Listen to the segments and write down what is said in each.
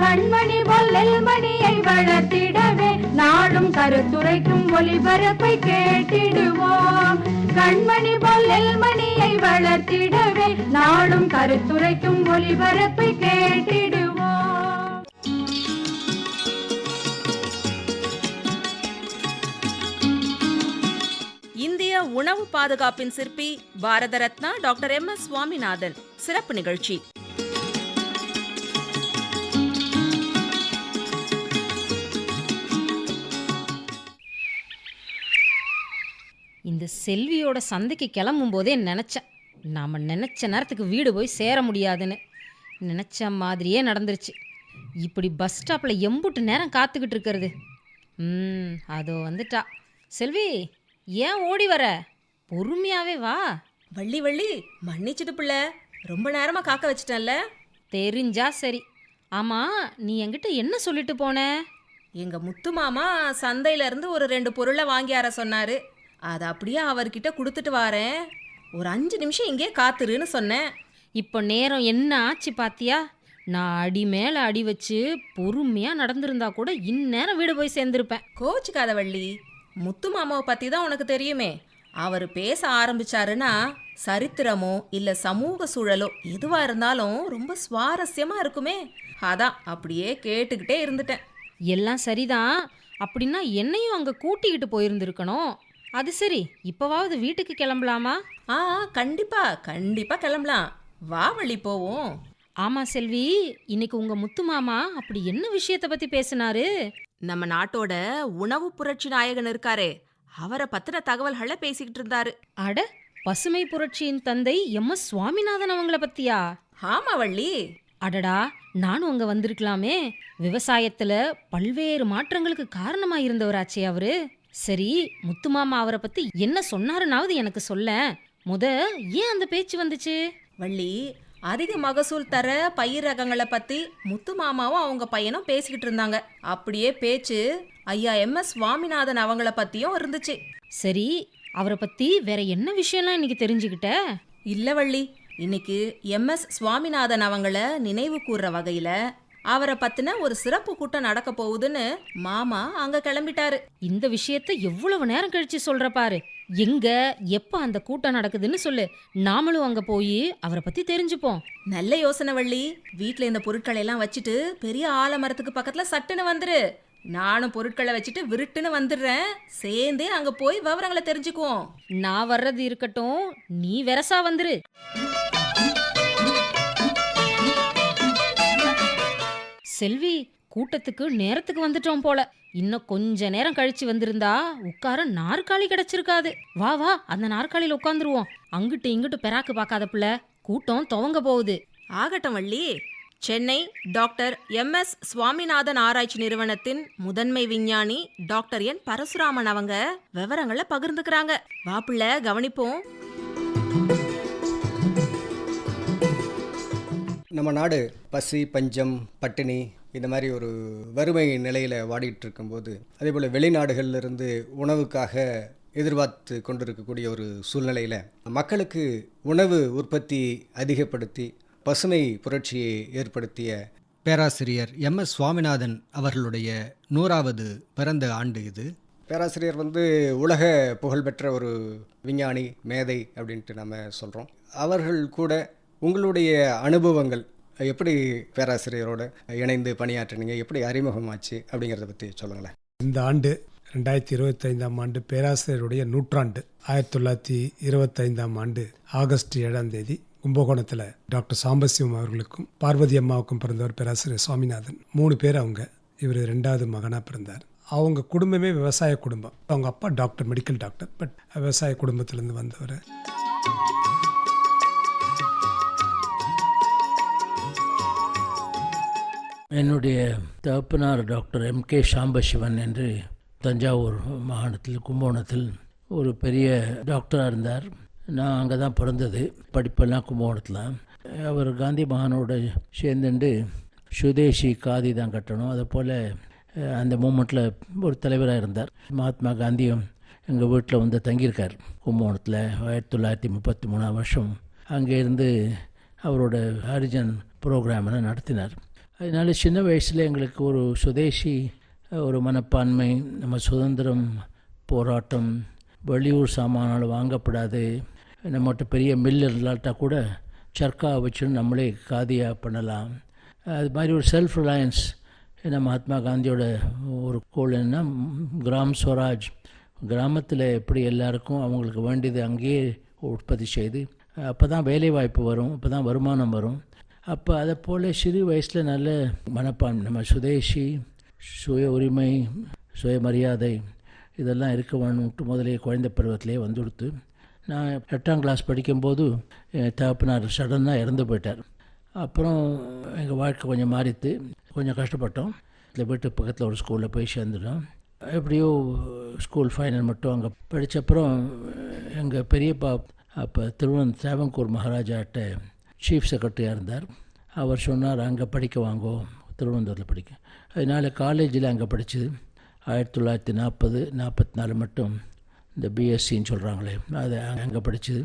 கண்மணி பொல்லல் மணியை வளர்த்திடவே நாடும் கருத்துரைக்கும் ஒளிபரப்பை கேட்டிடுவோம். கண்மணி பொல்லல் மணியை வளர்த்திடவே நாடும் கருத்துரைக்கும் ஒளிபரப்பை கேட்டிடுவோம். இந்திய உணவு பாதுகாப்பின் சிற்பி Bharat Ratna doctor M S Swaminathan. சிறப்பு நிகழ்ச்சி. இந்த செல்வியோட சந்தைக்கு கிளம்பும் போதே நினச்சேன். நாம் நினச்ச நேரத்துக்கு வீடு போய் சேர முடியாதுன்னு. நினச்ச மாதிரியே நடந்துருச்சு. இப்படி பஸ் ஸ்டாப்பில் எம்புட்டு நேரம் காத்துக்கிட்டு இருக்கிறது. ம் அதோ வந்துட்டா. செல்வி ஏன் ஓடி வர? பொறுமையாவே வா. வள்ளி வள்ளி மன்னிச்சிட்டு புள்ள. ரொம்ப நேரமா காக்க வச்சிட்டேன்ல. தெரிஞ்சா சரி. ஆமாம் நீ என்கிட்ட என்ன சொல்லிட்டு போன? எங்க முத்து மாமா சந்தையில இருந்து ஒரு ரெண்டு பொருளை வாங்கியார சொன்னாரு. அதை அப்படியே அவர்கிட்ட கொடுத்துட்டு வாரேன். ஒரு அஞ்சு நிமிஷம் இங்கே காத்துருன்னு சொன்னேன். இப்போ நேரம் என்ன ஆச்சு பாத்தியா? நான் அடி மேலே அடி வச்சு பொறுமையாக நடந்திருந்தா கூட இந்நேரம் வீடு போய் சேர்ந்திருப்பேன். கோச்சுக்காத வள்ளி. முத்து மாமாவை பத்தி தான் உனக்கு தெரியுமே. அவர் பேச ஆரம்பிச்சாருன்னா சரித்திரமோ இல்ல சமூக சூழலோ எதுவா இருந்தாலும் ரொம்ப சுவாரஸ்யமா இருக்குமே. அதான் அப்படியே கேட்டுக்கிட்டே இருந்துட்டேன். எல்லாம் சரிதான். அப்படின்னா என்னையும் அங்கே கூட்டிக்கிட்டு போயிருந்திருக்கணும். அது சரி இப்போவாவது வீட்டுக்கு கிளம்பலாமா? ஆ கண்டிப்பா கண்டிப்பா கிளம்பலாம். வா வள்ளி போவோம். ஆமாம் செல்வி இன்னைக்கு உங்கள் முத்து மாமா அப்படி என்ன விஷயத்தை பற்றி பேசினாரு? நம்ம நாட்டோட உணவு புரட்சி நாயகன் இருக்காரே அவரை பத்தின தகவல்களை பேசிக்கிட்டு இருந்தாரு. அட பசுமை புரட்சியின் தந்தை எம். எஸ். சுவாமிநாதன் அவங்கள பத்தியா? ஆமா வள்ளி. அடடா நானும் அங்க வந்திருக்கலாமே. விவசாயத்துல பல்வேறு மாற்றங்களுக்கு காரணமா இருந்தவராச்சே அவரு. சரி முத்துமாமா அவரை பத்தி என்ன சொன்னாருனாவது எனக்கு சொல்ல. முத ஏன் அந்த பேச்சு வந்துச்சு? வள்ளி அதிக மகசூல் தர பயிர் ரகங்களை பத்தி முத்து மாமாவும் அவங்க பையனும் பேசிக்கிட்டு இருந்தாங்க. அப்படியே பேச்சு ஐயா எம். எஸ். சுவாமிநாதன் அவங்கள பத்தியும் இருந்துச்சு. சரி அவரை பத்தி வேற என்ன விஷயம்லாம் இன்னைக்கு தெரிஞ்சுக்கிட்ட? இல்ல வள்ளி இன்னைக்கு எம். எஸ். சுவாமிநாதன் அவங்கள நினைவு கூர்ற வகையில அவரை பத்தின ஒரு சிறப்பு கூட்டம் நடக்க போகுதுன்னு மாமா அங்க கிளம்பிட்டாரு. இந்த விஷயத்த எவ்வளவு நேரம் கழிச்சு சொல்ற பாரு. எங்க எப்ப அந்த கூட்டம் நடக்குதுன்னு சொல்லு. நாமளும் அங்க போய் அவரை பத்தி தெரிஞ்சுப்போம். நல்ல யோசனை வள்ளி. வீட்ல இந்த பொருட்களை எல்லாம் வச்சுட்டு பெரிய ஆலமரத்துக்கு பக்கத்துல சட்டுன்னு வந்துரு. நானும் பொருட்களை வச்சுட்டு விருட்டுன்னு வந்துடுறேன். சேர்ந்தே அங்க போய் விவரங்களை தெரிஞ்சுக்குவோம். நான் வர்றது இருக்கட்டும் நீ வெரசா வந்துரு. செல்வி கூட்டத்துக்கு நேரத்துக்கு வந்துட்டோம் போல. இன்னும் கொஞ்ச நேரம் கழிச்சு வந்திருந்தா உட்கார நாற்காலி கிடைச்சிருக்காது. வா வா அந்த நாற்காலியில உட்காந்துருவோம். அங்கிட்டு இங்கிட்டு பெராக்கு பார்க்காத பிள்ள கூட்டம் துவங்க போகுது. ஆகட்டும் Valli. Chennai doctor M. S. Swaminathan ஆராய்ச்சி நிறுவனத்தின் முதன்மை விஞ்ஞானி டாக்டர் என். பரசுராமன் அவங்க விவரங்களை பகிர்ந்துக்கிறாங்க. வாப்பிள்ள கவனிப்போம். நம்ம நாடு பசி பஞ்சம் பட்டினி இந்த மாதிரி ஒரு வறுமை நிலையில் வாடிட்டு இருக்கும்போது அதே போல் வெளிநாடுகளிலிருந்து உணவுக்காக எதிர்பார்த்து கொண்டிருக்கக்கூடிய ஒரு சூழ்நிலையில் மக்களுக்கு உணவு உற்பத்தி அதிகப்படுத்தி பசுமை புரட்சியை ஏற்படுத்திய பேராசிரியர் எம். எஸ். சுவாமிநாதன் அவர்களுடைய நூறாவது பிறந்த ஆண்டு இது. பேராசிரியர் வந்து உலக புகழ்பெற்ற ஒரு விஞ்ஞானி மேதை அப்படின்ட்டு நம்ம சொல்கிறோம் அவர்கள் கூட உங்களுடைய அனுபவங்கள் எப்படி பேராசிரியரோட இணைந்து பணியாற்றினீங்க எப்படி அறிமுகமாச்சு அப்படிங்கிறத பற்றி சொல்லுங்களேன். இந்த ஆண்டு ரெண்டாயிரத்தி இருபத்தைந்தாம் ஆண்டு பேராசிரியருடைய நூற்றாண்டு ஆயிரத்தி தொள்ளாயிரத்தி இருபத்தைந்தாம் ஆண்டு ஆகஸ்ட் ஏழாம் தேதி கும்பகோணத்தில் டாக்டர் சாம்பசிவம் அவர்களுக்கும் பார்வதி அம்மாவுக்கும் பிறந்தவர் பேராசிரியர் சுவாமிநாதன் மூணு பேர் அவங்க இவர் ரெண்டாவது மகனாக பிறந்தார். அவங்க குடும்பமே விவசாய குடும்பம். அவங்க அப்பா டாக்டர் மெடிக்கல் டாக்டர் பட் விவசாய குடும்பத்திலேருந்து வந்தவர். என்னுடைய தகப்பனார் டாக்டர் எம் கே சாம்பசிவன் என்று தஞ்சாவூர் மாகாணத்தில் கும்பகோணத்தில் ஒரு பெரிய டாக்டராக இருந்தார். நான் அங்கே தான் பிறந்தது படிப்பெல்லாம் கும்பகோணத்தில். அவர் காந்தி மகானோட சேர்ந்துண்டு சுதேசி காதி தான் கட்டணும். அதை போல் அந்த மூமெண்ட்டில் ஒரு தலைவராக இருந்தார். மகாத்மா காந்தியும் எங்கள் வீட்டில் வந்து தங்கியிருக்கார் கும்பகோணத்தில் ஆயிரத்தி தொள்ளாயிரத்தி முப்பத்தி மூணாம் வருஷம். அங்கே இருந்து அவரோட ஹரிஜன் ப்ரோக்ராமெல்லாம் நடத்தினார். அதனால சின்ன வயசில் எங்களுக்கு ஒரு சுதேசி ஒரு மனப்பான்மை நம்ம சுதந்திரம் போராட்டம் வெளியூர் சாமானால் வாங்கப்படாது நம்மகிட்ட பெரிய மில் இல்லாட்டா கூட சர்க்கா வச்சு நம்மளே காதியாக பண்ணலாம். அது மாதிரி ஒரு செல்ஃப் ரிலையன்ஸ் ஏன்னா மகாத்மா காந்தியோட ஒரு கோல் என்ன கிராம் ஸ்வராஜ். கிராமத்தில் எப்படி எல்லாருக்கும் அவங்களுக்கு வேண்டியது அங்கேயே உற்பத்தி செய்து அப்போ தான் வேலைவாய்ப்பு வரும் அப்போ தான் வருமானம் வரும். அப்போ அதை போல் சிறு வயசில் நல்ல மனப்பான்மை நம்ம சுதேசி சுய உரிமை சுயமரியாதை இதெல்லாம் இருக்க வேணும்ட்டு முதலே குழந்தை பருவத்திலே வந்து கொடுத்து நான் எட்டாம் கிளாஸ் படிக்கும்போது தகப்பனார் சடனாக இறந்து போயிட்டார். அப்புறம் எங்கள் வாழ்க்கை கொஞ்சம் மாறித்து கொஞ்சம் கஷ்டப்பட்டோம். இந்த வீட்டு பக்கத்தில் ஒரு ஸ்கூலில் போய் சேர்ந்துட்டோம். எப்படியோ ஸ்கூல் ஃபைனல் மட்டும் அங்கே படித்தப்புறம் எங்கள் பெரியப்பா அப்போ திருவனந்த சேவங்கூர் மகாராஜாட்ட சீஃப் செக்ரட்டரியாக இருந்தார். அவர் சொன்னார் அங்கே படிக்க வாங்கோ திருவனந்தபுரத்தில் படிக்க. அதனால் காலேஜில் அங்கே படித்தது ஆயிரத்தி தொள்ளாயிரத்தி நாற்பது நாற்பத்தி நாலு மட்டும் இந்த பிஎஸ்சின்னு சொல்கிறாங்களே அது அங்கே படித்தது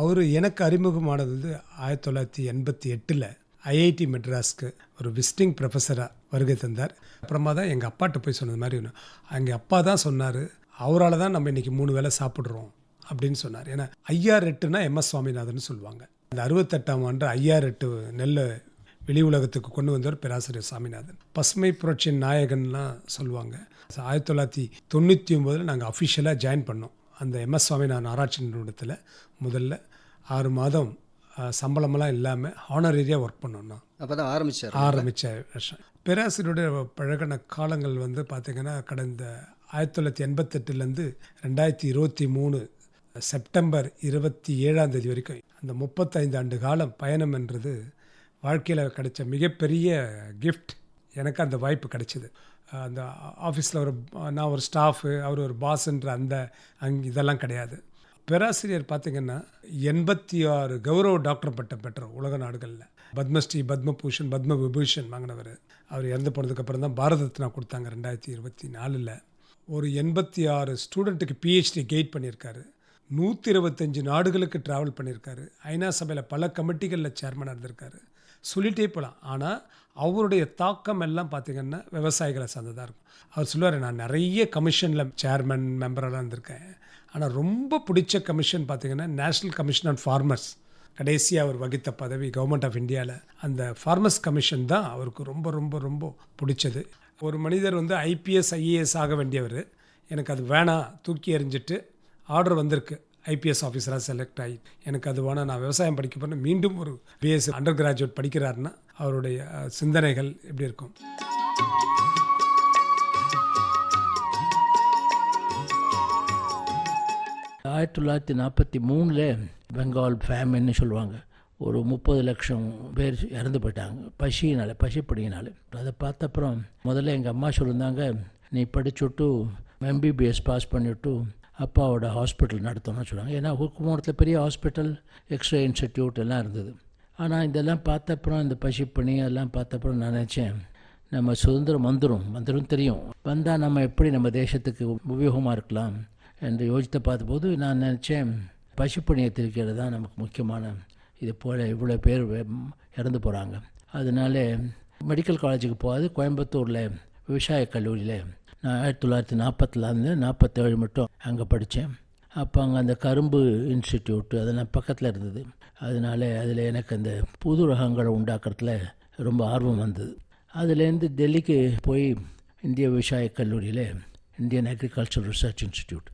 அவர் எனக்கு அறிமுகமானது வந்து ஆயிரத்தி தொள்ளாயிரத்தி எண்பத்தி எட்டில் ஐஐடி மெட்ராஸ்க்கு ஒரு விசிட்டிங் ப்ரொஃபஸராக வருகை தந்தார். அப்புறமா தான் எங்கள் அப்பாட்ட போய் சொன்னது மாதிரி ஒன்று எங்கள் அப்பா தான் சொன்னார் அவரால் தான் நம்ம இன்றைக்கி மூணு வேளை சாப்பிட்றோம் அப்படின்னு சொன்னார். ஏன்னா ஐயா ரெட்டுனா எம்எஸ் சுவாமிநாதன் சொல்லுவாங்க. அந்த அறுபத்தெட்டாம் ஆண்டு ஐயா ரெட்டு நெல்லை வெளி உலகத்துக்கு கொண்டு வந்தவர் பேராசிரியர் சாமிநாதன். பசுமை புரட்சியின் நாயகன்லாம் சொல்லுவாங்க. ஆயிரத்தி தொள்ளாயிரத்தி தொண்ணூற்றி ஒம்போதில் நாங்கள் அஃபிஷியலாக ஜாயின் பண்ணோம். அந்த எம்எஸ் சுவாமிநாதன் ஆராய்ச்சி நிறுவனத்தில் முதல்ல ஆறு மாதம் சம்பளமெல்லாம் இல்லாமல் ஹானரேரியாக ஒர்க் பண்ணோம்னா அப்போ தான் ஆரம்பித்தார் ஆரம்பித்த வருஷம். பேராசிரியருடைய பழகின காலங்கள் வந்து பார்த்திங்கன்னா கடந்த ஆயிரத்தி தொள்ளாயிரத்தி எண்பத்தெட்டுலேருந்து ரெண்டாயிரத்தி இருபத்தி மூணு செப்டம்பர் இருபத்தி ஏழாம் தேதி வரைக்கும் அந்த முப்பத்தைந்து ஆண்டு காலம் பயணம் என்றது வாழ்க்கையில் கிடைச்ச மிகப்பெரிய கிஃப்ட் எனக்கு அந்த வாய்ப்பு கிடைச்சிது. அந்த ஆஃபீஸில் ஒரு நான் ஒரு ஸ்டாஃபு அவர் ஒரு பாஸ்ன்ற அந்த அங் இதெல்லாம் கிடையாது. பேராசிரியர் பார்த்திங்கன்னா எண்பத்தி ஆறு கௌரவ டாக்டர் பட்டம் பெற்றோர் உலக நாடுகளில். பத்மஸ்ரீ பத்மபூஷன் பத்ம விபூஷன் வாங்கினவர். அவர் இறந்து போனதுக்கப்புறம் தான் பாரத ரத்னா கொடுத்தாங்க ரெண்டாயிரத்தி இருபத்தி நாலில். ஒரு எண்பத்தி ஆறு ஸ்டூடெண்ட்டுக்கு பிஹெச்டி கெயிட் பண்ணியிருக்காரு. நூற்றி இருபத்தஞ்சு நாடுகளுக்கு ட்ராவல் பண்ணியிருக்காரு. ஐநா சபையில் பல கமிட்டிகளில் சேர்மனாக இருந்திருக்காரு. சொல்லிட்டே போகலாம் ஆனால் அவருடைய தாக்கம் எல்லாம் பார்த்திங்கன்னா விவசாயிகளை சார்ந்ததாக இருக்கும். அவர் சொல்லுவார் நான் நிறைய கமிஷனில் சேர்மன் மெம்பரெல்லாம் இருந்திருக்கேன். ஆனால் ரொம்ப பிடிச்ச கமிஷன் பார்த்திங்கன்னா நேஷ்னல் கமிஷன் ஆன் ஃபார்மர்ஸ் கடைசியாக அவர் வகித்த பதவி கவர்மெண்ட் ஆஃப் இந்தியாவில் அந்த ஃபார்மர்ஸ் கமிஷன் தான் அவருக்கு ரொம்ப ரொம்ப ரொம்ப பிடிச்சது. ஒரு மனிதர் வந்து ஐபிஎஸ் ஐஏஎஸ் ஆக வேண்டியவர். எனக்கு அது வேணாம் தூக்கி எறிஞ்சிட்டு ஆர்டர் வந்திருக்கு. ஐபிஎஸ் ஆஃபீஸராக செலக்ட் ஆகி. எனக்கு அது வேணாம் நான் விவசாயம் படிக்க போகிறேன் மீண்டும் ஒரு பிஎஸ் அண்டர் கிராஜுவேட் படிக்கிறாருன்னா அவருடைய சிந்தனைகள் எப்படி இருக்கும்? ஆயிரத்தி தொள்ளாயிரத்தி நாற்பத்தி மூணில் பெங்கால் ஃபேமின்னு சொல்லுவாங்க. ஒரு முப்பது லட்சம் பேர் இறந்து போயிட்டாங்க. பசியினால் பசிப்படியினால். அதை பார்த்த அப்புறம் முதல்ல எங்கள் அம்மா சொல்லியிருந்தாங்க நீ படிச்சுட்டு எம்பிபிஎஸ் பாஸ் பண்ணிவிட்டு அப்பாவோட ஹாஸ்பிட்டல் நடத்தணும்னு சொல்லுவாங்க ஏன்னா கும்பகோணத்தில் பெரிய ஹாஸ்பிட்டல் எக்ஸ்ரே இன்ஸ்டிடியூட் எல்லாம் இருந்தது. ஆனால் இதெல்லாம் பார்த்த அப்புறம் இந்த பசிப்பணி எல்லாம் பார்த்த அப்புறம் நான் நினச்சேன் நம்ம சுதந்திரம் வந்துடும் வந்துடும் தெரியும். வந்தால் நம்ம எப்படி நம்ம தேசத்துக்கு உபயோகமாக இருக்கலாம் என்று யோசித்து பார்த்தபோது நான் நினச்சேன் பசுப்பணியை திருக்கிறது தான் நமக்கு முக்கியமான இது போல் இவ்வளோ பேர் இறந்து போகிறாங்க அதனால மெடிக்கல் காலேஜுக்கு போகாது. கோயம்புத்தூரில் விவசாய கல்லூரியில் நான் ஆயிரத்தி தொள்ளாயிரத்தி நாற்பத்துலேருந்து நாற்பத்தேழு மட்டும் அங்கே படித்தேன் அப்போ அங்கே அந்த கரும்பு இன்ஸ்டிடியூட்டு அதெல்லாம் பக்கத்தில் இருந்தது. அதனால அதில் எனக்கு அந்த புது ரகங்களை உண்டாக்குறதுல ரொம்ப ஆர்வம் வந்தது. அதுலேருந்து டெல்லிக்கு போய் இந்திய விவசாய கல்லூரியில் இந்தியன் அக்ரிகல்ச்சர் ரிசர்ச் இன்ஸ்டிடியூட்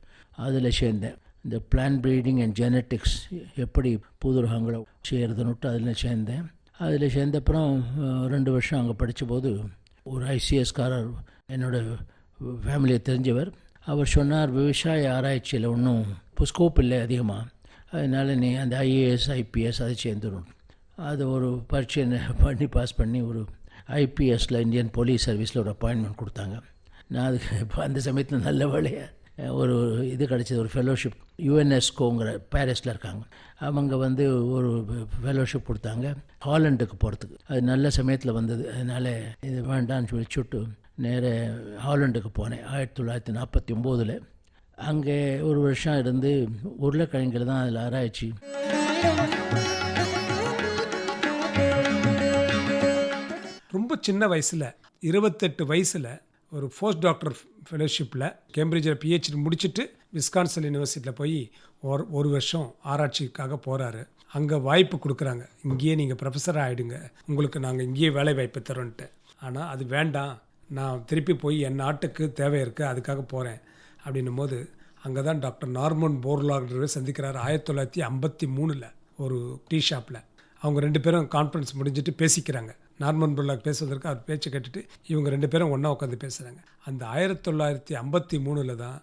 அதில் சேர்ந்தேன். இந்த பிளான் ப்ரீடிங் அண்ட் ஜெனட்டிக்ஸ் எப்படி பூதுரகங்களை செய்கிறதுன்னுட்டு அதில் சேர்ந்தேன். அதில் சேர்ந்த அப்புறம் ரெண்டு வருஷம் அங்கே படித்தபோது ஒரு ஐசிஎஸ்காரர் என்னோட ஃபேமிலியை தெரிஞ்சவர். அவர் சொன்னார் விவசாய ஆராய்ச்சியில் ஒன்றும் இப்போ ஸ்கோப் இல்லை அதிகமாக அதனால் நீ அந்த ஐஏஎஸ் ஐபிஎஸ் அதை சேர்ந்துடும் அது ஒரு பரீட்சை பண்ணி பாஸ் பண்ணி ஒரு ஐபிஎஸில் இந்தியன் போலீஸ் சர்வீஸில் ஒரு அப்பாயின்மெண்ட் கொடுத்தாங்க. நான் அதுக்கு இப்போ அந்த சமயத்தில் நல்ல வேலையை ஒரு இது கிடச்சிது ஒரு ஃபெலோஷிப் யுஎன்எஸ்கோங்கிற பாரிஸில் இருக்காங்க. அவங்க வந்து ஒரு ஃபெலோஷிப் கொடுத்தாங்க. ஹாலண்டுக்கு போகிறதுக்கு அது நல்ல சமயத்தில் வந்தது. அதனால் இது வேண்டாம்னு சொல்லி சுட்டு நேர ஹாலண்டுக்கு போனேன். ஆயிரத்தி தொள்ளாயிரத்தி நாற்பத்தி ஒம்போதில். அங்கே ஒரு வருஷம் இருந்து உருளைக்கிழங்கில் தான் அதில் ஆராய்ச்சி. ரொம்ப சின்ன வயசில் இருபத்தெட்டு வயசில் ஒரு போஸ்ட் டாக்டர் ஃபெலோஷிப்பில் கேம்பிரிட்ஜில் பிஹெச்டி முடிச்சுட்டு விஸ்கான்சல் யூனிவர்சிட்டியில் போய் ஒரு ஒரு வருஷம் ஆராய்ச்சிக்காக போகிறாரு அங்கே வாய்ப்பு கொடுக்குறாங்க. இங்கேயே நீங்கள் ப்ரொஃபஸராக ஆகிடுங்க உங்களுக்கு நாங்கள் இங்கேயே வேலை வாய்ப்பு தரோன்ட்டு. ஆனால் அது வேண்டாம். நான் திருப்பி போய் என் நாட்டுக்கு தேவை இருக்குது அதுக்காக போகிறேன் அப்படின்னும் போது அங்கே தான் டாக்டர் நார்மன் போர்லாக்டரை சந்திக்கிறார். ஆயிரத்தி தொள்ளாயிரத்தி ஐம்பத்தி மூணில் ஒரு டீ ஷாப்பில் அவங்க ரெண்டு பேரும் கான்ஃபரன்ஸ் முடிஞ்சிட்டு பேசிக்கிறாங்க. நார்மன் புல்லாக் பேசுவதற்கு அவர் பேச்சு கேட்டுட்டு இவங்க ரெண்டு பேரும் ஒன்றா உட்காந்து பேசுகிறாங்க அந்த ஆயிரத்தி தொள்ளாயிரத்தி ஐம்பத்தி மூணில் தான்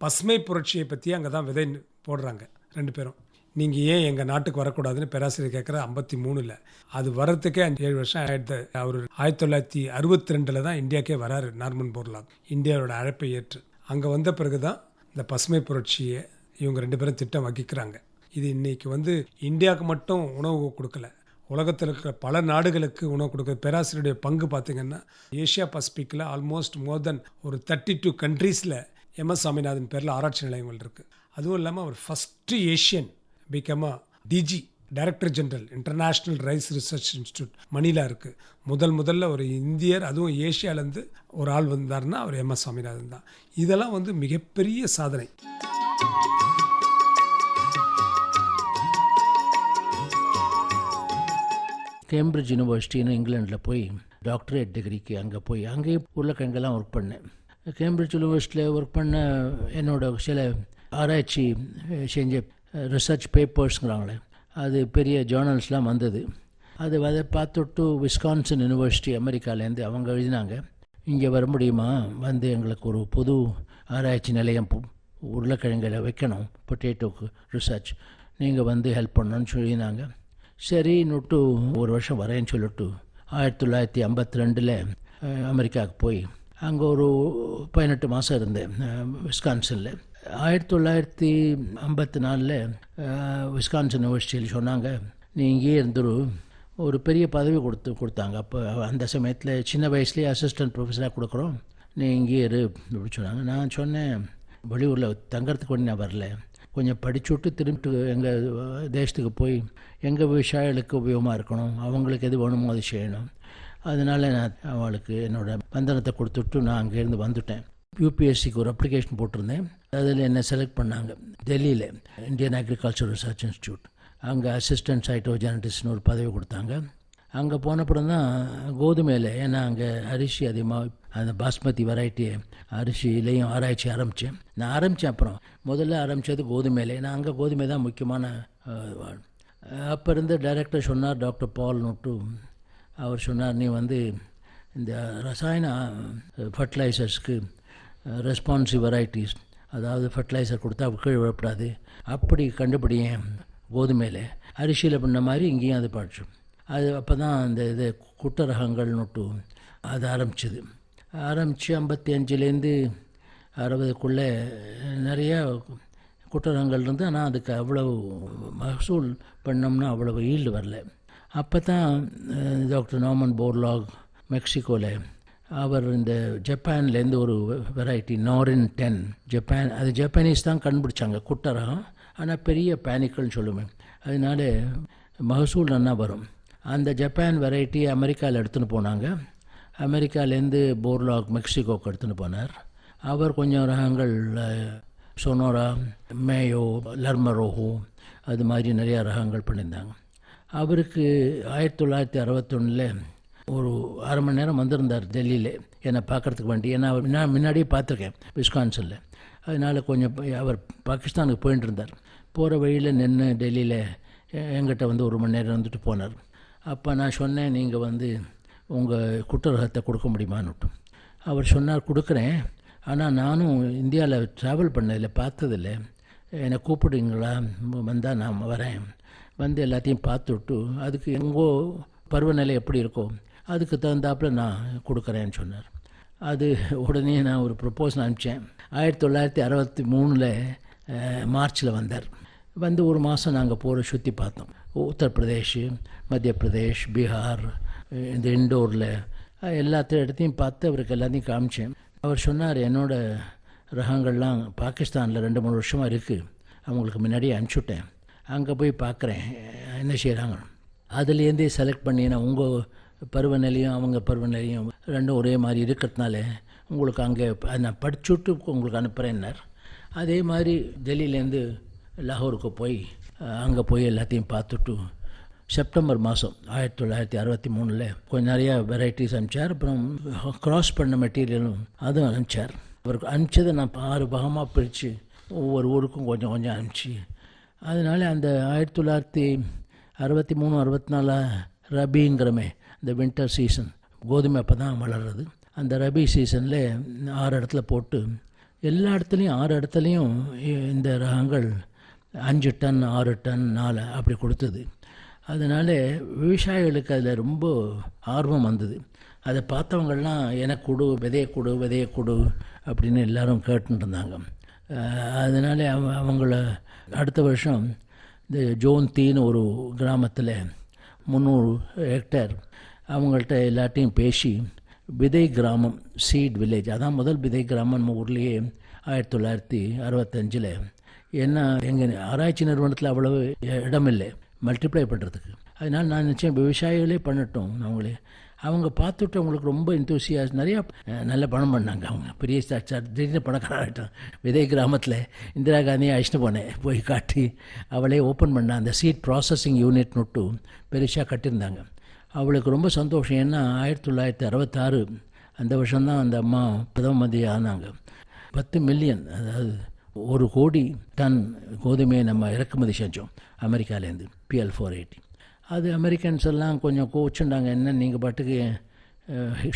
பசுமை புரட்சியை பற்றி அங்கே தான் விதை போடுறாங்க ரெண்டு பேரும். நீங்கள் ஏன் எங்கள் நாட்டுக்கு வரக்கூடாதுன்னு பேராசிரியர் கேட்குற ஐம்பத்தி மூணில். அது வர்றதுக்கே அஞ்சு ஏழு வருஷம் ஆயிடுது. அவர் ஆயிரத்தி தொள்ளாயிரத்தி அறுபத்தி ரெண்டில் தான் இந்தியாக்கே வராரு நார்மன் போர்லாக். இந்தியாவோட அழைப்பை ஏற்று. அங்கே வந்த பிறகு தான் இந்த பசுமை புரட்சியை இவங்க ரெண்டு பேரும் திட்டம் வகிக்கிறாங்க. இது இன்னைக்கு வந்து இந்தியாவுக்கு மட்டும் உணவு கொடுக்கல. உலகத்தில் இருக்கிற பல நாடுகளுக்கு உணவு கொடுக்குற பேராசிரியருடைய பங்கு பார்த்தீங்கன்னா ஏஷியா பசிபிக்கில் ஆல்மோஸ்ட் மோர் தென் ஒரு தேர்ட்டி டூ கண்ட்ரீஸில் எம்எஸ் சாமிநாதன் பேரில் ஆராய்ச்சி நிலையங்கள் இருக்குது அதுவும் இல்லாமல் அவர் first Asian became a DG director general international rice research institute Manila இருக்குது முதல் முதல்ல ஒரு இந்தியர் அதுவும் ஏஷியாவிலேருந்து ஒரு ஆள் வந்தாருன்னா அவர் எம்எஸ் சாமிநாதன் தான். இதெல்லாம் வந்து மிகப்பெரிய சாதனை. கேம்பிரிட்ஜ் யூனிவர்சிட்டின்னு இங்கிலாண்டில் போய் டாக்டரேட் டிகிரிக்கு அங்கே போய் அங்கேயே உருளைக்கிழங்கெல்லாம் ஒர்க் பண்ணேன். கேம்பிரிட்ஜ் யூனிவர்சிட்டியில் ஒர்க் பண்ண என்னோட சில ஆராய்ச்சி செஞ்ச ரிசர்ச் பேப்பர்ஸ்ங்கிறாங்களே அது பெரிய ஜேர்னல்ஸ்லாம் வந்தது. அது அதை பார்த்துட்டு விஸ்கான்சன் யூனிவர்சிட்டி அமெரிக்காலேருந்து அவங்க எழுதினாங்க இங்கே வர முடியுமா? வந்து எங்களுக்கு ஒரு புது ஆராய்ச்சி நிலையம் பு- உருளைக்கிழங்குல வைக்கணும் பொட்டேட்டோக்கு ரிசர்ச் நீங்கள் வந்து ஹெல்ப் பண்ணணும்னு சொல்லினாங்க. சரின்னுட்டு ஒரு வருஷம் வரேன்னு சொல்லிட்டு ஆயிரத்தி தொள்ளாயிரத்தி ஐம்பத்தி ரெண்டில் அமெரிக்காவுக்கு போய் அங்கே ஒரு பதினெட்டு மாதம் இருந்தேன் விஸ்கான்சனில். ஆயிரத்தி தொள்ளாயிரத்தி ஐம்பத்தி நாலில் விஸ்கான்சன் யூனிவர்சிட்டியில் சொன்னாங்க நீ இங்கேயே இருந்துரு. ஒரு பெரிய பதவி கொடுத்து கொடுத்தாங்க. அப்போ அந்த சமயத்தில் சின்ன வயசுலேயே அசிஸ்டன்ட் ப்ரொஃபஸராக கொடுக்குறோம் நீ இங்கேயே இரு. அப்படின்னு சொன்னாங்க. நான் சொன்னேன் வெளியூரில் தங்கறதுக்கு ஒன்று நான் வரல. கொஞ்சம் படிச்சுட்டு திரும்பிட்டு எங்கள் தேசத்துக்கு போய் எங்கள் விவசாயிகளுக்கு உபயோகமாக இருக்கணும் அவங்களுக்கு எது வேணுமோ அது செய்யணும். அதனால் நான் அவளுக்கு என்னோடய பந்தனத்தை கொடுத்துட்டு நான் அங்கேருந்து வந்துட்டேன். யூபிஎஸ்சிக்கு ஒரு அப்ளிகேஷன் போட்டிருந்தேன். அதில் என்னை செலக்ட் பண்ணாங்க. டெல்லியில் இந்தியன் அக்ரிகல்ச்சர் ரிசர்ச் இன்ஸ்டியூட் அங்கே அசிஸ்டன்ட் சைட்டோஜெனடிஸ்ட்னு ஒரு பதவி கொடுத்தாங்க. அங்கே போனப்புறம் தான் கோதுமையில் ஏன்னா அங்கே அரிசி அதிகமாக அந்த பாஸ்மதி வெரைட்டி அரிசியிலையும் ஆராய்ச்சி ஆரம்பித்தேன் நான் ஆரம்பித்தேன் அப்புறம். முதல்ல ஆரம்பித்தது கோதுமையிலே. நான் அங்கே கோதுமை தான் முக்கியமான அப்போ இருந்து டைரக்டர் சொன்னார் டாக்டர் பால் நோட்டு. அவர் சொன்னார் நீ வந்து இந்த ரசாயன ஃபர்டிலைசர்ஸ்க்கு ரெஸ்பான்சிவ் வெரைட்டிஸ் அதாவது ஃபர்டிலைசர் கொடுத்தா கீழே விழப்படாது. அப்படி கண்டுபிடியேன் கோதுமையில். அரிசியில் பண்ண மாதிரி இங்கேயும் அது படிச்சோம் அது அப்போ தான் அந்த இது குட்ட ரகங்கள்னுட்டு அது ஆரம்பிச்சது. ஆரம்பித்து ஐம்பத்தி அஞ்சுலேருந்து அறுபதுக்குள்ளே நிறையா குற்றங்கள் இருந்து ஆனால் அதுக்கு அவ்வளவு மகசூல் பண்ணோம்னா அவ்வளவு ஈல்டு வரல. அப்போ தான் டாக்டர் நாமன் போர்லாக் மெக்சிகோவில் அவர் இந்த ஜப்பான்லேருந்து ஒரு வெரைட்டி நாரின் டென் ஜப்பான் அது ஜப்பானீஸ் தான் கண்டுபிடிச்சாங்க குட்டரகம் ஆனால் பெரிய பேனிக்கல்னு சொல்லுவேன். அதனால மகசூல் நல்லா வரும். அந்த ஜப்பான் வெரைட்டி அமெரிக்காவில் எடுத்துன்னு போனாங்க. அமெரிக்காலேருந்து போர்லாக் மெக்சிகோக்கு எடுத்துன்னு போனார். அவர் கொஞ்சம் ரகங்கள் சோனோரா சொனோரா மேயோ லர்மரோஹோ அது மாதிரி நிறையா ரகங்கள் பண்ணியிருந்தாங்க. அவருக்கு ஆயிரத்தி தொள்ளாயிரத்தி அறுபத்தொன்னில் ஒரு அரை மணி நேரம் வந்திருந்தார் டெல்லியில் என்னை பார்க்கறதுக்கு வேண்டி. ஏன்னா அவர் நான் முன்னாடியே பார்த்துருக்கேன் விஸ்கான்சனில். அதனால் கொஞ்சம் அவர் பாகிஸ்தானுக்கு போயிட்டு இருந்தார். போகிற வழியில் நின்று டெல்லியில் என்கிட்ட வந்து ஒரு மணி நேரம் வந்துட்டு போனார். அப்போ நான் சொன்னேன் நீங்கள் வந்து உங்கள் குற்றரகத்தை கொடுக்க முடியுமான்னு அவர் சொன்னார் கொடுக்குறேன். ஆனால் நானும் இந்தியாவில் ட்ராவல் பண்ணதில் பார்த்ததில்ல என்னை கூப்பிடுங்களா வந்தால் நான் வரேன். வந்து எல்லாத்தையும் பார்த்துட்டு அதுக்கு எங்கோ பருவநிலை எப்படி இருக்கோ அதுக்கு தகுந்தாப்புல நான் கொடுக்குறேன்னு சொன்னார். அது உடனே நான் ஒரு ப்ரொப்போசல் அனுப்பிச்சேன். ஆயிரத்தி தொள்ளாயிரத்தி அறுபத்தி மூணில் மார்ச்சில் வந்தார். வந்து ஒரு மாதம் நாங்கள் போகிற சுற்றி பார்த்தோம். உத்தரப்பிரதேஷ் மத்திய பிரதேஷ் பீகார் இந்த இண்டோரில் எல்லாத்த இடத்தையும் பார்த்து அவருக்கு எல்லாத்தையும் காமிச்சேன். அவர் சொன்னார் என்னோட ரகங்கள்லாம் பாகிஸ்தானில் ரெண்டு மூணு வருஷமாக இருக்குது அவங்களுக்கு முன்னாடியே அனுப்பிச்சுட்டேன். அங்கே போய் பார்க்குறேன் என்ன செய்கிறாங்க அதுலேருந்தே செலக்ட் பண்ணி நான் உங்கள் பருவநிலையும் அவங்க பருவநிலையும் ரெண்டும் ஒரே மாதிரி இருக்கிறதுனால உங்களுக்கு அங்கே நான் படிச்சுட்டு உங்களுக்கு அனுப்புகிறேன்னார் அதே மாதிரி டெல்லியிலேருந்து லாகூருக்கு போய் அங்கே போய் எல்லாத்தையும் பார்த்துட்டு செப்டம்பர் மாதம் ஆயிரத்தி தொள்ளாயிரத்தி அறுபத்தி மூணில் கொஞ்சம் நிறையா வெரைட்டிஸ் அனுப்பிச்சார். அப்புறம் க்ராஸ் பண்ண மெட்டீரியலும் அதுவும் அனுப்பிச்சார். அவருக்கு அனுப்பிச்சதை நான் ஆறு பாகமாக பிரித்து ஒவ்வொரு ஊருக்கும் கொஞ்சம் கொஞ்சம் அனுப்பிச்சி. அதனால அந்த ஆயிரத்தி தொள்ளாயிரத்தி அறுபத்தி மூணு அறுபத்தி நாலு ரபிங்கிறமே இந்த வின்டர் சீசன் கோதுமை அப்போ தான் வளர்றது. அந்த ரபி சீசனில் ஆறு இடத்துல போட்டு எல்லா இடத்துலையும் ஆறு இடத்துலையும் இந்த ரகங்கள் அஞ்சு டன் ஆறு டன் நாலு அப்படி கொடுத்தது. அதனால் விவசாயிகளுக்கு அதில் ரொம்ப ஆர்வம் வந்தது. அதை பார்த்தவங்கள்லாம் எனக்கு கொடு விதைய கொடு விதைய கொடு அப்படின்னு எல்லோரும் கேட்டுட்டு இருந்தாங்க. அதனால அவ அவங்கள அடுத்த வருஷம் இந்த ஜோன்தின்னு ஒரு கிராமத்தில் முந்நூறு ஹெக்டேர் அவங்கள்ட்ட எல்லாட்டையும் பேசி விதை கிராமம் சீட் வில்லேஜ் அதான் முதல் விதை கிராமம் நம்ம ஊர்லேயே ஆயிரத்தி தொள்ளாயிரத்தி அறுபத்தஞ்சில். ஏன்னா எங்கள் ஆராய்ச்சி நிறுவனத்தில் அவ்வளவு இடம் இல்லை. மல்டிப்ளை பண்ணுறதுக்கு அதனால் நான் நினச்சேன் விவசாயிகளே பண்ணட்டும் அவங்களே. அவங்க பார்த்துட்டு அவங்களுக்கு ரொம்ப இன்தூசியாஸ் நிறையா நல்ல பணம் பண்ணாங்க அவங்க. பெரிய ஸ்டார் திடீர்னு பணக்காராகட்டும் விதை கிராமத்தில் இந்திரா காந்தியை அழைச்சிட்டு போனேன். போய் காட்டி அவளே ஓப்பன் பண்ணா. அந்த சீட் ப்ராசஸிங் யூனிட் நொட்டு பெருசாக கட்டியிருந்தாங்க. அவளுக்கு ரொம்ப சந்தோஷம். ஏன்னா ஆயிரத்தி தொள்ளாயிரத்தி அறுபத்தாறு அந்த வருஷம்தான் அந்த அம்மா பிரதம மந்திரி ஆனாங்க. பத்து மில்லியன் அதாவது ஒரு கோடி டன் கோதுமையை நம்ம இறக்குமதி செஞ்சோம் அமெரிக்காலேருந்து பிஎல் ஃபோர் எயிட்டி அது அமெரிக்கன்ஸ் எல்லாம் கொஞ்சம் கோச்சுண்டாங்க என்ன நீங்கள் பாட்டுக்கு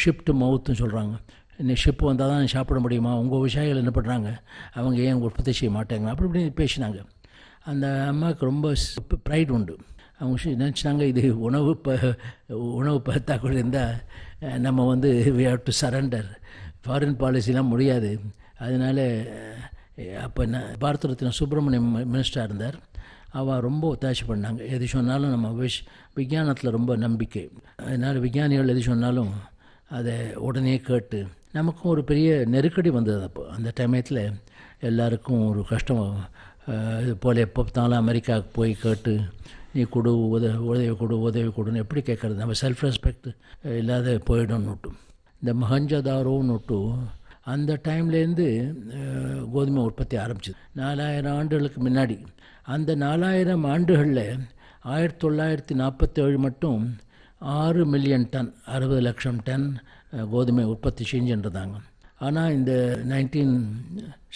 ஷிஃப்ட் மவுத்துன்னு சொல்கிறாங்க இன்னைக்கு ஷிப் வந்தால் தான் சாப்பிட முடியுமா? உங்கள் விவசாயிகள் என்ன பண்ணுறாங்க அவங்க ஏன் உற்பத்தி செய்ய மாட்டாங்க? அப்படி இப்படி பேசினாங்க. அந்த அம்மாவுக்கு ரொம்ப ப்ரைட் உண்டு. அவங்க நினச்சினாங்க இது உணவு ப உணவு பத்தாக்குள்ள இருந்தால் நம்ம வந்து we have to surrender foreign பாலிசிலாம் முடியாது. அதனால் அப்போ நான் பாரத ரத்ன சுப்பிரமணியம் மினிஸ்டராக இருந்தார். அவள் ரொம்ப ஒத்தாட்சி பண்ணாங்க. எது சொன்னாலும் நம்ம விஷ் விஞ்ஞானத்தில் ரொம்ப நம்பிக்கை. அதனால் விஞ்ஞானிகள் எது சொன்னாலும் அதை உடனே கேட்டு நமக்கும் ஒரு பெரிய நெருக்கடி வந்தது அப்போ. அந்த டைமத்தில் எல்லாருக்கும் ஒரு கஷ்டம் இது போல் எப்போ பார்த்தாலும் அமெரிக்காவுக்கு போய் கேட்டு நீ கொடு உதவி உதவி கொடு உதவி கொடுன்னு எப்படி கேட்குறது நம்ம செல்ஃப் ரெஸ்பெக்ட் இல்லாத போயிடும்னுட்டு. இந்த மஹஞ்சதாரோன்னுட்டு அந்த டைம்லேருந்து கோதுமை உற்பத்தி ஆரம்பிச்சது. நாலாயிரம் ஆண்டுகளுக்கு முன்னாடி அந்த நாலாயிரம் ஆண்டுகளில் ஆயிரத்தி தொள்ளாயிரத்தி நாற்பத்தேழு மட்டும் ஆறு மில்லியன் டன் அறுபது லட்சம் டன் கோதுமை உற்பத்தி செஞ்சுருந்தாங்க ஆனால் இந்த nineteen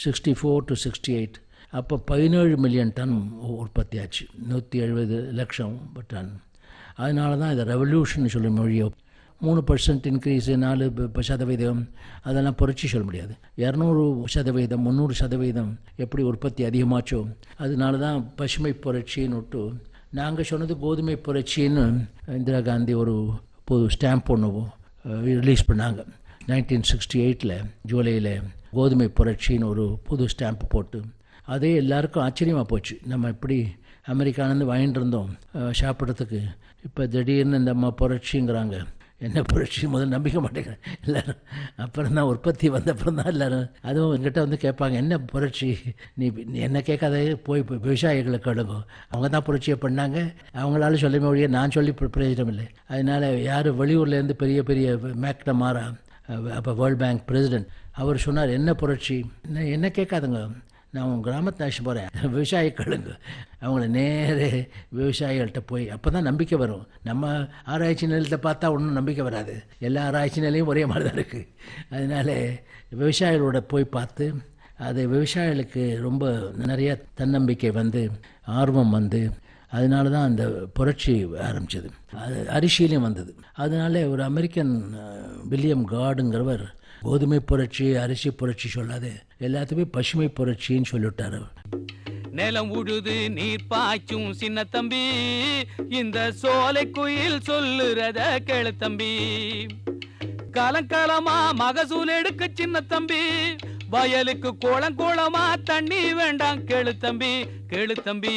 sixty four to sixty eight அப்போ பதினேழு மில்லியன் டன் உ- உற்பத்தி ஆச்சு. நூற்றி எழுபது லட்சம் டன். அதனால தான் இதை ரெவல்யூஷன் சொல்லும் மொழியை மூணு பர்சன்ட் இன்க்ரீஸ் நாலு ப- சதவீதம் அதெல்லாம் புரட்சி சொல்ல முடியாது. இரநூறு சதவீதம் முந்நூறு சதவீதம் எப்படி உற்பத்தி அதிகமாச்சோ அதனால தான் பசுமை புரட்சின்னு விட்டு நாங்கள் சொன்னது கோதுமை புரட்சின்னு இந்திரா காந்தி ஒரு புது ஸ்டாம்ப் ஒன்று ரிலீஸ் பண்ணாங்க. நைன்டீன் சிக்ஸ்டி எயிட்டில் ஜூலையில் கோதுமை புரட்சின்னு ஒரு புது ஸ்டாம்ப் போட்டு அதே எல்லாருக்கும் ஆச்சரியமாக போச்சு. நம்ம எப்படி அமெரிக்கானந்து வாங்கிட்டு இருந்தோம் சாப்பிட்றதுக்கு. இப்போ திடீர்னு இந்த புரட்சிங்கிறாங்க. என்ன புரட்சி முதல்ல நம்பிக்க மாட்டேங்கிறேன். எல்லோரும் அப்புறம் தான் உற்பத்தி வந்த அப்புறம் தான் எல்லோரும் அதுவும் என்கிட்ட வந்து கேட்பாங்க என்ன புரட்சி? நீ நீ என்ன கேட்காத? போய் போய் விவசாயிகளை அவங்க தான் புரட்சியை பண்ணாங்க. அவங்களால சொல்ல முடியாது நான் சொல்லி பிரயோஜனம் இல்லை. அதனால் யார் வெளியூர்லேருந்து பெரிய பெரிய மேக்டமாரா அப்போ வேர்ல்ட் பேங்க் பிரசிடென்ட் அவர் சொன்னார் என்ன புரட்சி? என்ன என்ன கேட்காதுங்க? நான் உங்கள் கிராமத்தை அழைச்சி போகிறேன் விவசாயி அவங்கள நேர விவசாயிகள்கிட்ட போய் அப்போ தான் நம்பிக்கை வரும். நம்ம ஆராய்ச்சி நிலையத்தை பார்த்தா ஒன்றும் நம்பிக்கை வராது. எல்லா ஆராய்ச்சி நிலையும் ஒரே மாதிரி தான் இருக்குது அதனால் விவசாயிகளோட போய் பார்த்து அது விவசாயிகளுக்கு ரொம்ப நிறைய தன்னம்பிக்கை வந்து ஆர்வம் வந்து அதனால தான் அந்த புரட்சி ஆரம்பிச்சது. அது அரிசியிலையும் வந்தது. அதனால ஒரு அமெரிக்கன் வில்லியம் கார்டுங்கிறவர் கோதுமை புரட்சி அரிசி புரட்சி சொல்லாது. எல்லாத்துக்குமே பசுமை புரட்சின்னு சொல்லிவிட்டார் நிலம் உழுது நீர் பாய்ச்சும் சின்ன தம்பி இந்த சோலை குயில் சொல்லுறத கேளு தம்பி. கலங்கலமா மகசூல் எடுக்க சின்ன தம்பி வயலுக்கு கோளம் கோளமா தண்ணி வேண்டாம் கேளு தம்பி கேளு தம்பி.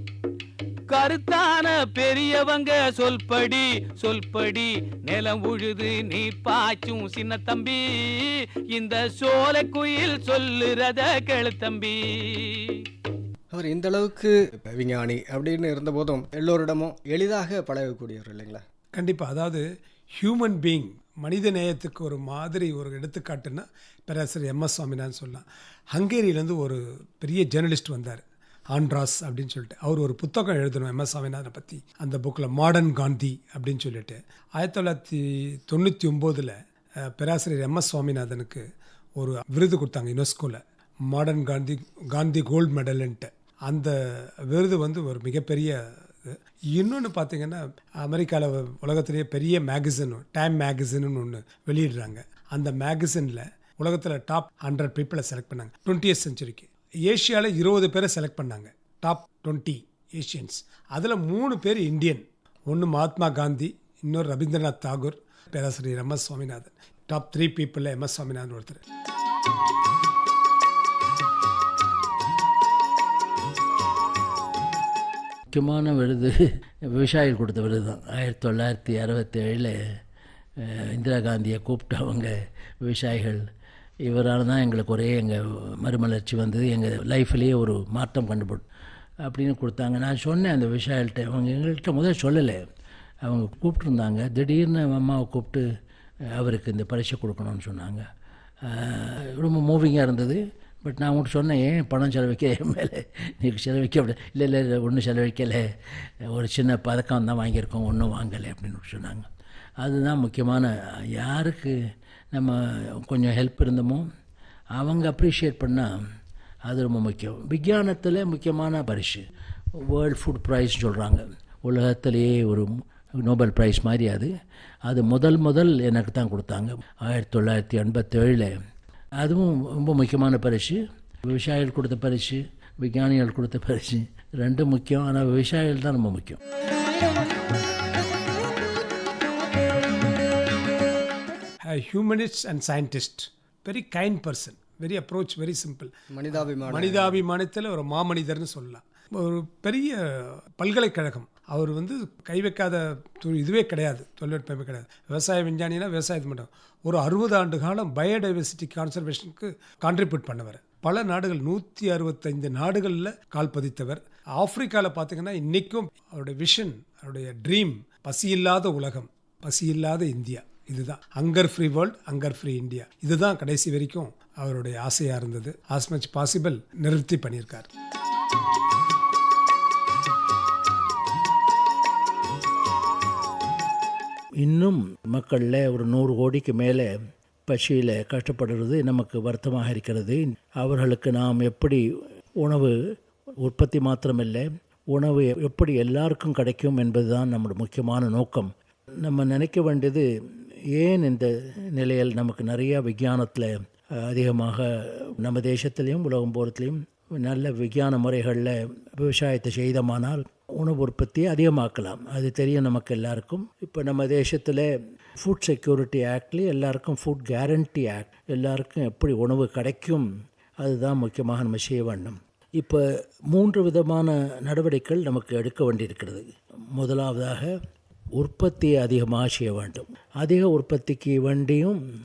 கருத்தான பெரியவங்க சொல்படி சொல்படி. நிலம் உழுது நீ பாய்ச்சும் சின்ன தம்பி. இந்த சோலை குயில் சொல்லுறத கேளு தம்பி. அவர் இந்த அளவுக்கு விஞ்ஞானி அப்படின்னு இருந்தபோதும் எல்லோரிடமும் எளிதாக பழகக்கூடியவர் இல்லைங்களா? கண்டிப்பாக அதாவது ஹியூமன் பீயிங் மனித நேயத்துக்கு ஒரு மாதிரி ஒரு எடுத்துக்காட்டுன்னா பேராசிரியர் எம் எஸ் சுவாமிநாதன் சொல்லலாம். ஹங்கேரியிலேருந்து ஒரு பெரிய ஜேர்னலிஸ்ட் வந்தார். ஆண்ட்ராஸ் அப்படின்னு சொல்லிட்டு. அவர் ஒரு புத்தகம் எழுதணும் எம். எஸ். பற்றி அந்த புக்கில் மாடர்ன் காந்தி அப்படின்னு சொல்லிட்டு. ஆயிரத்தி தொள்ளாயிரத்தி தொண்ணூற்றி ஒம்போதில் பேராசிரியர் எம். எஸ். சுவாமிநாதனுக்கு ஒரு விருது கொடுத்தாங்க யுனெஸ்கோவில் மாடர்ன் காந்தி காந்தி கோல்டு மெடலுன்ட்டு அந்த விருது வந்து ஒரு மிகப்பெரிய இது. இன்னொன்று பார்த்தீங்கன்னா அமெரிக்காவில் உலகத்திலேயே பெரிய மேகசின் டைம் மேகசின்னு ஒன்று வெளியிடுறாங்க. அந்த மேகசினில் உலகத்தில் டாப் ஹண்ட்ரட் பீப்புளை செலக்ட் பண்ணாங்க. டுவெண்ட்டியத் செஞ்சுரிக்கு ஏஷியாவில் இருபது பேரை செலக்ட் பண்ணாங்க. டாப் டுவெண்ட்டி ஏஷியன்ஸ் அதில் மூணு பேர் இந்தியன் ஒன்று மகாத்மா காந்தி இன்னொரு ரவீந்திரநாத் தாகூர் பேராசிரியர் M S Swaminathan. Top three பீப்புளில் M S Swaminathan ஒருத்தர். முக்கியமான விருது விவசாயிகள் கொடுத்த விருது தான். ஆயிரத்தி தொள்ளாயிரத்தி அறுபத்தி ஏழில் இந்திரா காந்தியை கூப்பிட்டு அவங்க விவசாயிகள் இவரால் தான் எங்களுக்கு ஒரே எங்கள் மறுமலர்ச்சி வந்தது. எங்கள் லைஃப்லேயே ஒரு மாற்றம் கண்டுபிடி அப்படின்னு கொடுத்தாங்க. நான் சொன்னேன் அந்த விவசாயிகள்கிட்ட அவங்க எங்கள்கிட்ட முதல் சொல்லலை. அவங்க கூப்பிட்ருந்தாங்க திடீர்னு அம்மாவை கூப்பிட்டு அவருக்கு இந்த பரிசை கொடுக்கணும்னு சொன்னாங்க. ரொம்ப மூவிங்காக இருந்தது. பட் நான் உங்கள்கிட்ட சொன்னேன் ஏன் பணம் செலவிக்க? மேலே நீ செலவிக்க அப்படி இல்லை இல்லை இல்லை ஒன்றும் செலவிக்கலை. ஒரு சின்ன பதக்கம் தான் வாங்கியிருக்கோம். ஒன்றும் வாங்கலை. அப்படின்னு சொன்னாங்க. அதுதான் முக்கியமான யாருக்கு நம்ம கொஞ்சம் ஹெல்ப் இருந்தோமோ அவங்க அப்ரிஷியேட் பண்ணால் அது ரொம்ப முக்கியம். விஞ்ஞானத்தில் முக்கியமான பரிசு. வேர்ல்ட் ஃபுட் ப்ரைஸ் சொல்கிறாங்க உலகத்திலேயே ஒரு நோபல் ப்ரைஸ் மாதிரி அது. அது முதல் முதல் எனக்கு தான் கொடுத்தாங்க. ஆயிரத்தி தொள்ளாயிரத்தி எண்பத்தேழில். அதுவும் ரொம்ப முக்கியமான பரிசு. விவசாயிகள் கொடுத்த பரிசு விஞ்ஞானிகள் கொடுத்த பரிசு. ரெண்டும் முக்கியம். ஆனால் விவசாயிகள் தான் ரொம்ப முக்கியம். Humanist and scientist very kind person very approach very simple மனிதாபிமான. மனிதாபிமானத்தில் ஒரு மாமனிதர்னு சொல்லலாம். ஒரு பெரிய பல்கலைக்கழகம். அவர் வந்து கை வைக்காத இதுவே கிடையாது. தொழில்நுட்பமே கிடையாது. விவசாய விஞ்ஞானினா விவசாயத்து மட்டும். ஒரு அறுபது ஆண்டு காலம் பயோடைவர்சிட்டி கான்சர்வேஷனுக்கு கான்ட்ரிபியூட் பண்ணவர். பல நாடுகள் நூற்றி அறுபத்தைந்து நாடுகளில் கால் பதித்தவர். ஆப்பிரிக்காவில் பார்த்தீங்கன்னா இன்றைக்கும் அவருடைய விஷன் அவருடைய ட்ரீம் பசியில்லாத உலகம் பசியில்லாத இந்தியா. இதுதான். Hunger free world hunger free India இதுதான் கடைசி வரைக்கும் அவருடைய ஆசையாக இருந்தது. ஆஸ் மச் பாசிபிள் நிறுத்தி பண்ணியிருக்கார். இன்னும் மக்களில் ஒரு நூறு கோடிக்கு மேலே பசியில் கஷ்டப்படுறது நமக்கு வருத்தமாக இருக்கிறது. அவர்களுக்கு நாம் எப்படி உணவு உற்பத்தி மாத்திரமில்லை உணவு எப்படி எல்லாருக்கும் கிடைக்கும் என்பதுதான் நம்முடைய முக்கியமான நோக்கம். நம்ம நினைக்க வேண்டியது ஏன் இந்த நிலையில் நமக்கு நிறையா விஞ்ஞானத்தில் அதிகமாக நம்ம தேசத்துலேயும் உலகம் போகிறதுலையும் நல்ல விஞ்ஞான முறைகளில் விவசாயத்தை செய்தமானால் உணவு உற்பத்தியை அதிகமாக்கலாம். அது தெரியும் நமக்கு எல்லாருக்கும். இப்போ நம்ம தேசத்தில் ஃபுட் செக்யூரிட்டி ஆக்ட்லேயும் எல்லாருக்கும் ஃபுட் கேரண்டி ஆக்ட் எல்லாருக்கும் எப்படி உணவு கிடைக்கும் அதுதான் முக்கியமாக நம்ம செய்ய வேண்டும். இப்போ மூன்று விதமான நடவடிக்கைகள் நமக்கு எடுக்க வேண்டியிருக்கிறது. முதலாவதாக உற்பத்தியை அதிகமாக செய்ய வேண்டும். அதிக உற்பத்திக்கு வண்டியும்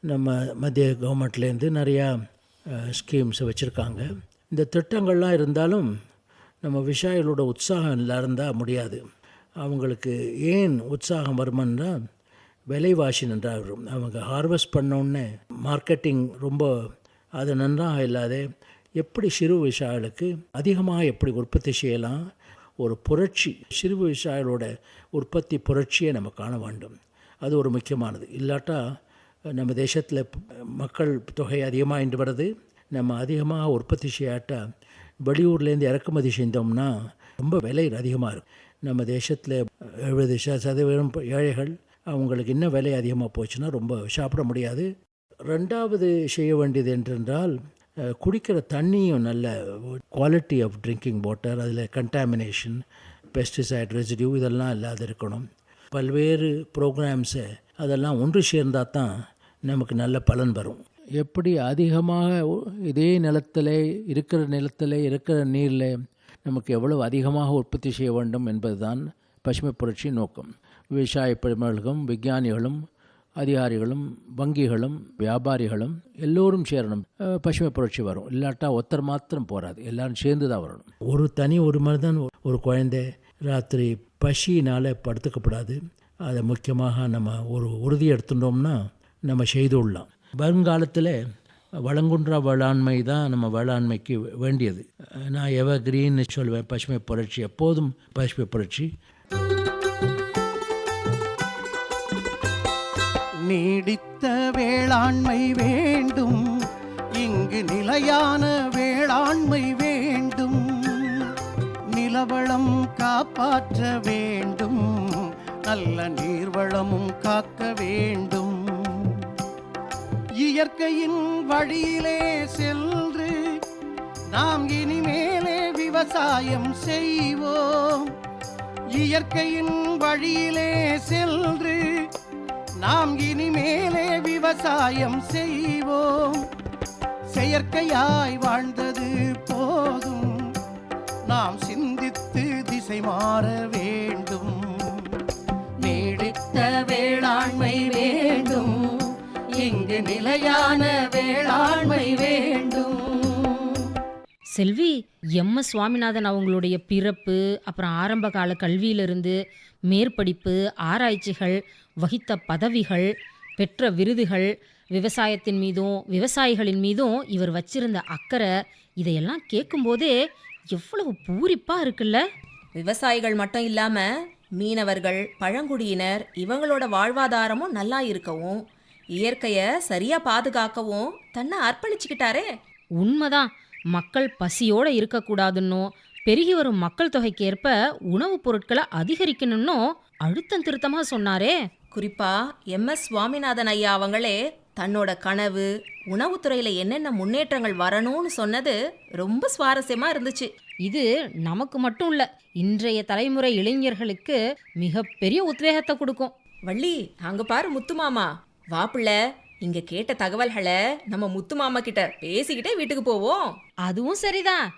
நம்ம மத்திய கவர்மெண்ட்லேருந்து நிறையா ஸ்கீம்ஸ் வச்சுருக்காங்க. இந்த திட்டங்கள்லாம் இருந்தாலும் நம்ம விவசாயிகளோட உற்சாகம் இல்லை இருந்தால் முடியாது. அவங்களுக்கு ஏன் உற்சாகம் வருமானா விலைவாசி நன்றாக வரும் அவங்க ஹார்வெஸ்ட் பண்ணோன்னே மார்க்கெட்டிங் ரொம்ப அது நன்றாக இல்லாத எப்படி சிறு விவசாயிகளுக்கு அதிகமாக எப்படி உற்பத்தி செய்யலாம் ஒரு புரட்சி சிறு விவசாயிகளோட உற்பத்தி புரட்சியை நம்ம காண வேண்டும். அது ஒரு முக்கியமானது. இல்லாட்டா நம்ம தேசத்தில் மக்கள் தொகை அதிகமாக இன்று வருது நம்ம அதிகமாக உற்பத்தி செய்யாட்டா வெளியூர்லேருந்து இறக்குமதி செஞ்சோம்னா ரொம்ப விலை அதிகமாக இருக்கும் நம்ம தேசத்தில் எழுபது சதவீதம் ஏழைகள் அவங்களுக்கு இன்னும் விலை அதிகமாக போச்சுன்னா ரொம்ப சாப்பிட முடியாது. ரெண்டாவது செய்ய வேண்டியது என்றென்றால் குடிக்கிற தண்ணியும் நல்ல குவாலிட்டி ஆஃப் ட்ரிங்கிங் வாட்டர் அதில் கண்டாமினேஷன் பெஸ்டிசைட் ரெசிடியூ இதெல்லாம் இல்லாத இருக்கணும். பல்வேறு ப்ரோக்ராம்ஸை அதெல்லாம் ஒன்று சேர்ந்தால் தான் நமக்கு நல்ல பலன் வரும். எப்படி அதிகமாக இதே நிலத்தில் இருக்கிற நிலத்தில் இருக்கிற நீரில் நமக்கு எவ்வளவு அதிகமாக உற்பத்தி செய்ய வேண்டும் என்பதுதான் பசுமை புரட்சி நோக்கம். விவசாய பெருமர்களும் விஞ்ஞானிகளும் அதிகாரிகளும் வங்கிகளும் வியாபாரிகளும் எல்லோரும் சேரணும். பசுமை புரட்சி வரும். இல்லாட்டா ஒருத்தர் மாத்திரம் போகாது எல்லாரும் சேர்ந்து தான் வரணும். ஒரு தனி ஒரு மனிதன் ஒரு குழந்தை ராத்திரி பசியினால் படுத்துக்கப்படாது. அதை முக்கியமாக நம்ம ஒரு உறுதி எடுத்துட்டோம்னா நம்ம செய்துள்ளலாம் வருங்காலத்தில் வளங்குன்ற வேளாண்மை தான் நம்ம வேளாண்மைக்கு வேண்டியது. நான் எவர் கிரீன்னு சொல்லுவேன் பசுமை புரட்சி. எப்போதும் பசுமை புரட்சி. நீடித்த வேளாண்மை வேண்டும். இங்கு நிலையான வேளாண்மை வேண்டும். நிலவளம் காப்பாற்ற வேண்டும். நல்ல நீர்வளமும் காக்க வேண்டும். இயற்கையின் வழியிலே சென்று நாம் இனிமேலே விவசாயம் செய்வோம். இயற்கையின் வழியிலே சென்று நாம் இனிமேலே விவசாயம் செய்வோம். செயற்கையாய் வாழ்ந்தது போதும். நாம் சிந்தித்து திசை மாற வேண்டும். நீடித்த வேளாண்மை வேண்டும். இங்கு நிலையான வேளாண்மை வேண்டும். செல்வி எம். எஸ். சுவாமிநாதன் அவங்களுடைய பிறப்பு அப்புறம் ஆரம்ப கால கல்வியிலிருந்து மேற்படிப்பு ஆராய்ச்சிகள் வகித்த பதவிகள் பெற்ற விருதுகள் விவசாயத்தின் மீதும் விவசாயிகளின் மீதும் இவர் வச்சிருந்த அக்கறை இதையெல்லாம் கேட்கும்போதே எவ்வளவு பூரிப்பா இருக்குல்ல? விவசாயிகள் மட்டும் இல்லாம மீனவர்கள் பழங்குடியினர் இவங்களோட வாழ்வாதாரமும் நல்லா இருக்கவும் இயற்கைய சரியா பாதுகாக்கவும் தன்னை அர்ப்பணிச்சுக்கிட்டாரே. உண்மைதான். மக்கள் பசியோட இருக்கக்கூடாதுன்னோ பெருகி வரும் மக்கள் தொகைக்கு ஏற்ப உணவுப் பொருட்களை அதிகரிக்கணும்னோ அழுத்தம் திருத்தமா சொன்னாரே. குறிப்பா எம். எஸ். சுவாமிநாதன் ஐயா அவங்களே தன்னோட கனவு உணவுத்துறையில் என்னென்ன முன்னேற்றங்கள் வரணும்னு சொன்னது ரொம்ப சுவாரஸ்யமாக இருந்துச்சு. இது நமக்கு மட்டும் இல்லை இன்றைய தலைமுறை இளைஞர்களுக்கு மிகப்பெரிய உத்வேகத்தை கொடுக்கும். வள்ளி அங்க பாரு முத்துமாமா வா இங்க கேட்ட தகவல்களை நம்ம முத்துமாமா கிட்ட பேசிக்கிட்டே வீட்டுக்கு போவோம். அதுவும் சரிதான்.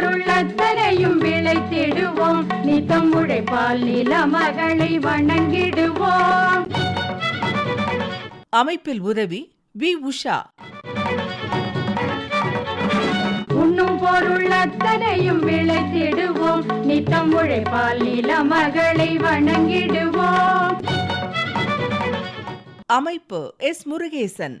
பொருள் அத்தனையும் விளைத்திடுவோம். நித்தம் உழைப்பால் நில மகளை வணங்கிடுவோம். அமைப்பில் உதவி வி. உஷா. உண்ணும் பொருள் அத்தனையும் விளைத்திடுவோம். நித்தம் உழைப்பால் நில மகளை வணங்கிடுவோம். அமைப்பு எஸ். முருகேசன்.